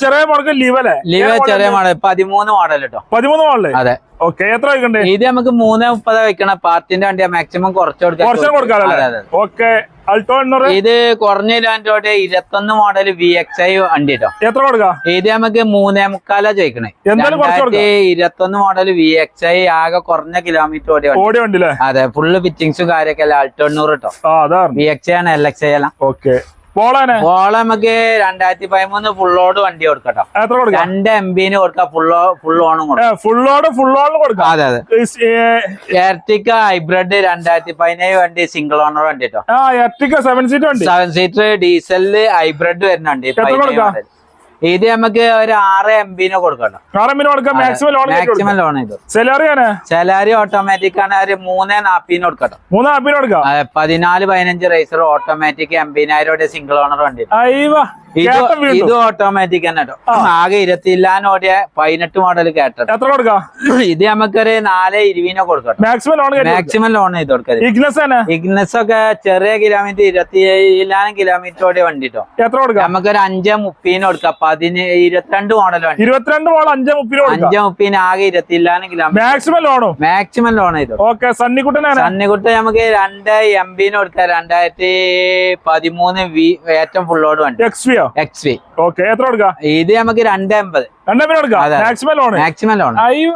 ചെറിയ model leave അല്ലേ? ലിവ ചെറിയ മോഡൽ പതിമൂന്ന് മോഡൽ കേട്ടോ പതിമൂന്ന് മോഡൽ അതെ. ഓക്കെ എത്ര വെക്കണ്ടേ ഇത് നമുക്ക് മൂന്ന് മുപ്പത് വെക്കണ പാർട്ടിന്റെ വണ്ടിയാ മാക്സിമം കുറച്ച് കൊടുക്കാം. ഓക്കെ അൾട്ടോ എണ്ണൂറ്? ഇത് കുറഞ്ഞ ഇല്ലാന്റെ ഇരുപത്തൊന്ന് മോഡൽ വി എക്സ് ഐ വണ്ടി കേട്ടോ എത്ര കൊടുക്കാം? ഇത് നമുക്ക് മൂന്നേ മുക്കാലാ ചോദിക്കണേ. ഇരുപത്തൊന്ന് മോഡൽ വി എക്സ് ഐ ആകെ കുറഞ്ഞ കിലോമീറ്റർ ഓടി ഓടി വണ്ടി അതെ ഫുള്ള് ഫിറ്റിങ്സും കാര്യമൊക്കെ അല്ല? അൾട്ടോ എണ്ണൂറ് കേട്ടോ വി എക്സ് ഐ ആണ് എൽ എക്സ് ഐ എല്ലാം. ഓക്കെ. ഓളെ നമുക്ക് രണ്ടായിരത്തി പതിമൂന്ന് ഫുള്ളോട് വണ്ടി കൊടുക്കട്ടോ. എത്ര കൊടുക്കാം? രണ്ട് എം ബിന് കൊടുക്കാം ഫുള്ളോ ഫുൾ ഓണും ഫുള്ളോട് ഫുള്ളോണും കൊടുക്കാം. അതെ അതെ. എർട്ടിക്ക ഹൈബ്രിഡ് രണ്ടായിരത്തി പതിനേഴ് വണ്ടി സിംഗിൾ ഓണർ വണ്ടി കേട്ടോ സെവൻ സീറ്റ് വണ്ടി. സെവൻ സീറ്റർ ഡീസൽ ഹൈബ്രിഡ് വരുന്നുണ്ട്? ഇത് നമുക്ക് ഒരു ആറ് എം ബിന് കൊടുക്കണം കൊടുക്കാം. Maximum loan maximum loan salary automatic ആണ്? ഒരു മൂന്ന് നാപ്പിന് മൂന്ന് ആപ്പിന് കൊടുക്കാം. പതിനാല് പതിനഞ്ച് റേസർ ഓട്ടോമാറ്റിക് എൺപതിനായിരം സിംഗിൾ ഓണർ വണ്ടി. ഇത് ഓട്ടോമാറ്റിക് തന്നെ കേട്ടോ. ആകെ ഇരുപത്തില്ലാന്ന് ഓടിയ പതിനെട്ട് മോഡൽ കേട്ടോ എത്ര കൊടുക്കാം? ഇത് നമുക്കൊരു നാല് ഇരുപതിനോ കൊടുക്കാം മാക്സിമം ലോൺ മാക്സിമം ലോൺ ചെയ്ത് കൊടുക്കാം ഇഗ്നസ് ഒക്കെ ചെറിയ കിലോമീറ്റർ ഇരുപത്തി ഏഴിലാനും കിലോമീറ്റർ ഓടിയ വണ്ടി കേട്ടോ. എത്ര കൊടുക്കാം? നമുക്കൊരു അഞ്ച് മുപ്പതിന് കൊടുക്കാം. പതിന് ഇരുപത്തിരണ്ട് മോഡൽ വണ്ടി. ഇരുപത്തിരണ്ട് മോഡൽ അഞ്ച് മുപ്പതിന് അഞ്ച് മുപ്പതിന് ആകെ ഇരുപത്തില്ലാനും കിലോമീറ്റർ മാക്സിമം ലോണോ മാക്സിമം ലോൺ ചെയ്തു ഓക്കെ സണ്ണിക്കുട്ടനാണ്? സണ്ണിക്കുട്ടൻ നമുക്ക് രണ്ട് എം ബിന് കൊടുക്കാം. രണ്ടായിരത്തി പതിമൂന്ന് വി ഏറ്റവും ഫുള്ളോട് വണ്ടി. എക്സ് വിയോ എക്സ് വി ഓക്കെ എത്ര കൊടുക്കാം? ഇത് നമുക്ക് രണ്ടേ അമ്പത്. രണ്ടേ അമ്പത് കൊടുക്കാം? Maximum loan maximum loan